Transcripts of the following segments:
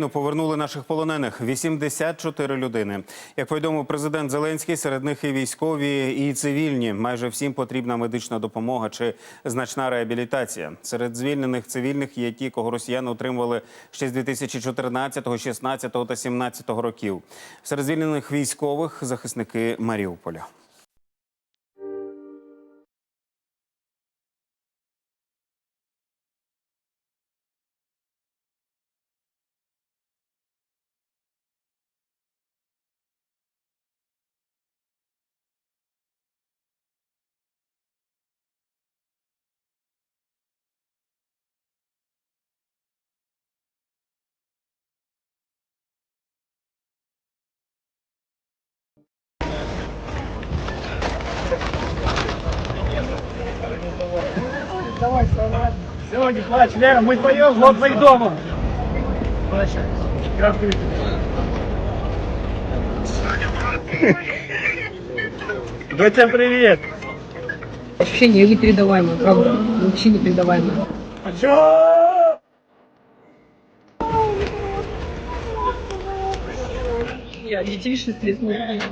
Ну, Повернули наших полонених 84 людини. Як повідомив президент Зеленський, серед них і військові, і цивільні. Майже всім потрібна медична допомога чи значна реабілітація. Серед звільнених цивільних є ті, кого росіяни отримували ще з 2014, 16 та 17 років. Серед звільнених військових захисники Маріуполя. Все, не плачь, Лера, мы вдвоем, вот мы дома. Красавица. Доча, привет. Ощущение непередаваемое, правда. Вообще непередаваемое. А чё? Я детей 6 лет,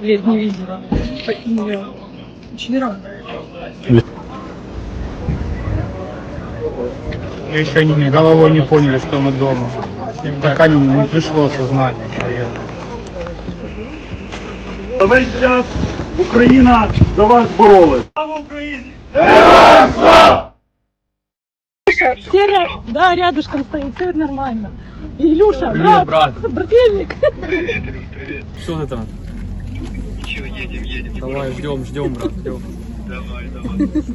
лет не видела. Поэтому я очень рада. Мы еще не, головой не поняли, что мы дома. Пока не, не пришло сознание. Весь час Україна за вас боролась. Слава Україні! Все ря- да, рядышком стоит, все нормально. Илюша, брат, брат. брательник. Что ты там? Ничего, едем, едем. Давай, ждем, ждем, брат, ждем.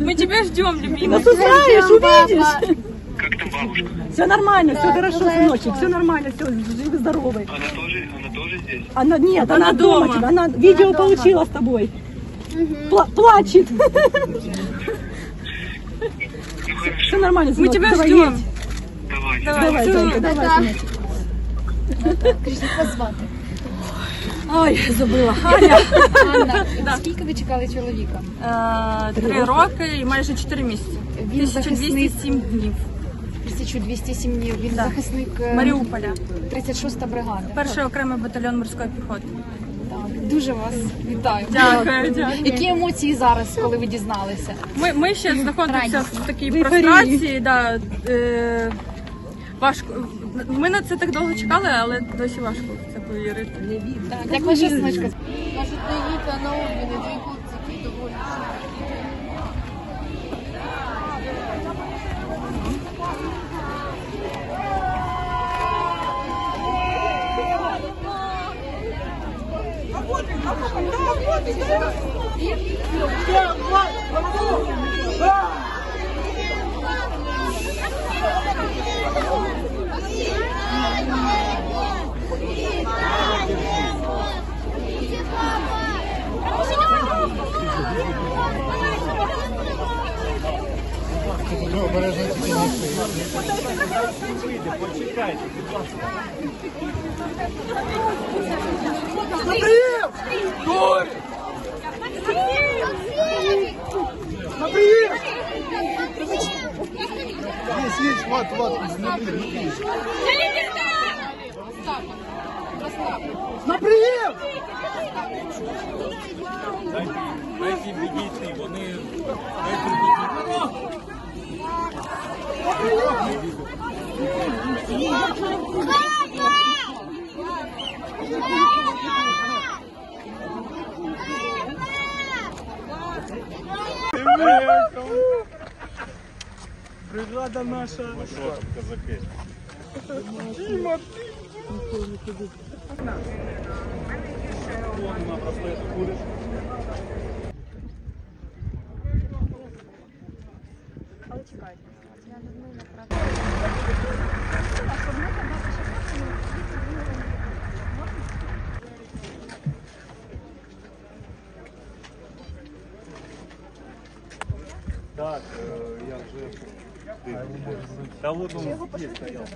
Мы тебя ждем, любимый. Узнаешь, увидишь. Как там бабушка? Все нормально, все хорошо, сыночек, все нормально, все живы здоровы. Она тоже, она тоже здесь? Она нет, она, Она дома. дома. тебя, Она видео получила с тобой. Пла- плачет. Все нормально, Мы сынок, тебя давай, ждем. едь. Давай, Давай, целую. Зайка, давай, сыночек. Ой, забыла. Аня. Анна, скільки ви чекали чоловіка? Е, Три роки і майже чотири місяці. Він захисник 1207 днів. 1207 днів. Він Да. захисник е, Маріуполя. 36-та бригада. Перший окремий батальйон морської піхоти. Так, Дуже вас вітаю. Дякую, дякую. Які емоції зараз, коли ви дізналися? Ми, ми ще знаходимося в такій прострації. Да, е, важко. Ми на це так довго чекали, але досі важко в це повірити. Так, як ваша синочка? Почекайте, будь ласка. Наприєм! Дурь! Наприєм! Есть, есть, вот, вот, смотри, смотри. На прием! Дайте, дайте, бегите, вони... Дайте, бегите. Бригада наша. Так, е, я вже. Та вот он здесь стояв.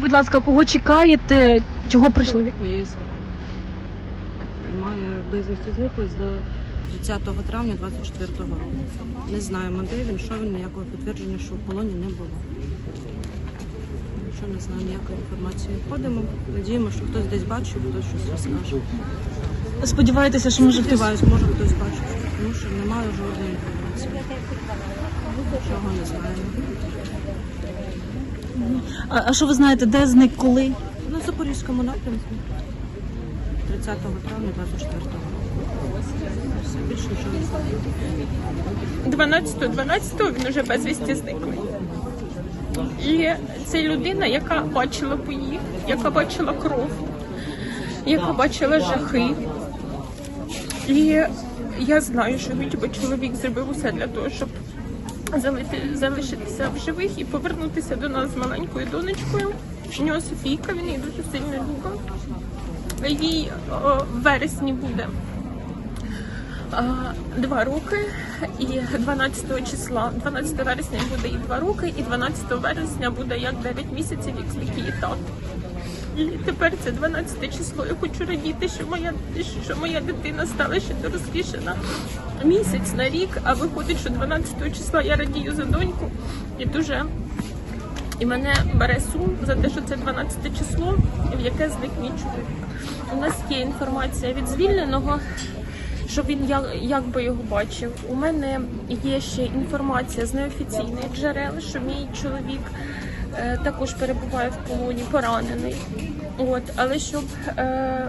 Будь ласка, кого чекаєте? Чого прийшли? Має безвісті зниклий до 30 травня 24 року. Не знаємо, де він, що він, ніякого підтвердження, що в полоні не було. Нічого не знаю, ніякої інформації. Ходимо, надіємо, що хтось десь бачив, хтось щось розкаже. Сподіваєтеся, що може хтось. Сподіваюсь, може хтось бачив, тому що немає жодної інформації. Чого не знаємо. А, а що ви знаєте, де зник коли? На Запорізькому напрямку 30 травня 24 року. Все, більше нічого не знаю. 12 12 він уже безвісті зниклий. І це людина, яка бачила бої, яка бачила кров, яка бачила жахи. І я знаю, що мій чоловік зробив усе для того, щоб залишитися в живих і повернутися до нас з маленькою донечкою. У нього Софійка, він її дуже сильно любить. Їй в вересні буде два роки, і 12 числа, 12 вересня буде і два роки, і 12 вересня буде як 9 місяців, як її тато. І тепер це 12 число. Я хочу радіти, що моя що моя дитина стала ще доросліша на місяць на рік. А виходить, що 12 числа я радію за доньку і дуже. І мене бере сум за те, що це 12 число, в яке зник мій чоловік. У нас є інформація від звільненого, що він як, би його бачив. У мене є ще інформація з неофіційних джерел, що мій чоловік також перебуває в полоні, поранений. От, але щоб е,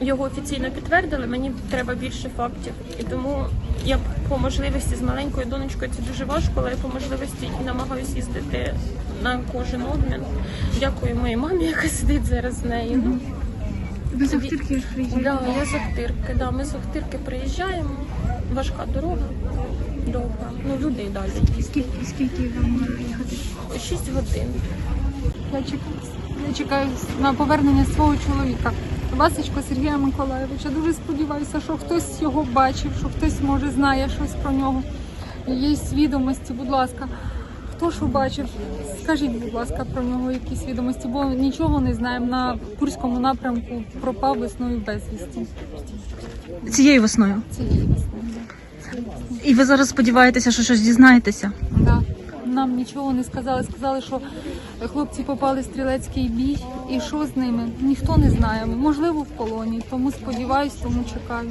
його офіційно підтвердили, мені треба більше фактів. І тому я по можливості з маленькою донечкою це дуже важко, але я по можливості намагаюся їздити на кожен обмін. Дякую моїй мамі, яка сидить зараз з нею. Ну, Ви з Охтирки Да, я з Охтирки. Да, ми з Охтирки приїжджаємо. Важка дорога, довга. Ну, люди і далі. Скільки, скільки вам їхати? Шість годин. Я чекаю, я чекаю на повернення свого чоловіка. Васечко Сергія Миколаєвича. Дуже сподіваюся, що хтось його бачив, що хтось може знає щось про нього. Є відомості, будь ласка. Хто що бачив, скажіть, будь ласка, про нього якісь відомості, бо нічого не знаємо. На Курському напрямку пропав весною безвісті. Цією весною. Цієї весни. І ви зараз сподіваєтеся, що щось дізнаєтеся? Да. Нам нічого не сказали. Сказали, що хлопці попали в стрілецький бій. І що з ними? Ніхто не знає. Можливо, в полоні. Тому сподіваюсь, тому чекаю.